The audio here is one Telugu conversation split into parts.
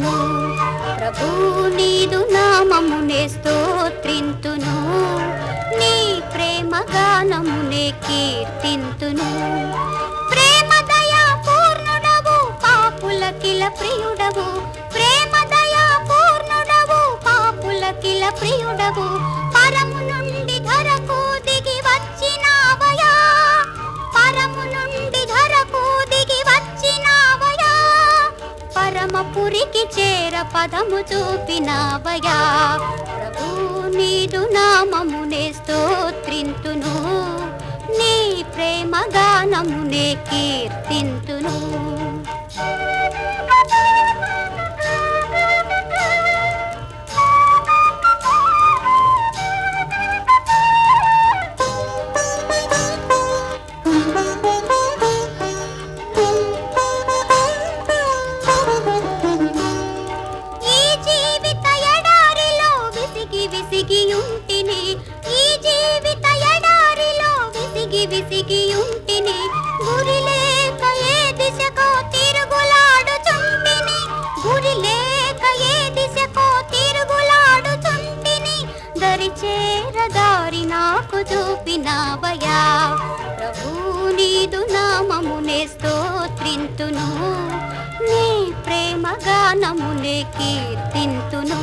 కీర్తింతును ప్రభు నీదు నామమునే స్తోత్రింతును. నీ ప్రేమ గానమునే కీర్తింతును. ప్రేమ దయా పూర్ణుడవు పాపుల కిల ప్రియుడవు. పదము చూపినావయా ప్రభు నీదు నామమునే స్తోత్రింతును. నీ ప్రేమ గానమునే కీర్తింతును. విసిగి ఈ జీవిత ఎడారిలో విసిగి గురి లేక ఏ దిశకో తిరుగులాడుచుంటిని. గురి లేక ఏ దిశకో తిరుగులాడుచుంటిని. దరి చేర నాకు చూపినావయా ప్రభు నీదు నామమునే స్తోత్రింతును. నీ ప్రేమ గానమునే కీర్తింతును.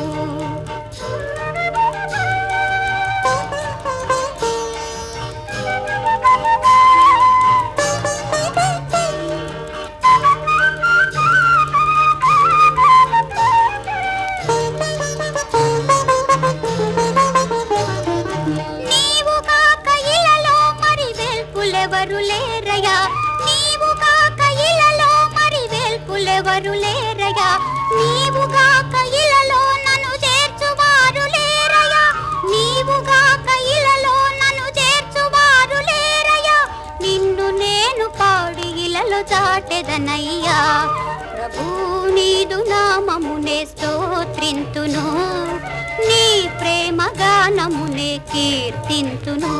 వేల్పులెవరు లేరయా నీవు కాక ఇలలో మరి వేల్పులెవరు లేరయా నీవు కాక ఇలలో నన్ను చేర్చువారు లేరయా నీవు కాక ఇలలో నన్ను చేర్చువారు లేరయా నిన్ను నేను పాడి ఇలలో చాటెదనయ్యా. ప్రభు నీదు నామమునే స్తోత్రింతును. నీ ప్రేమ గానమునే కీర్తింతును.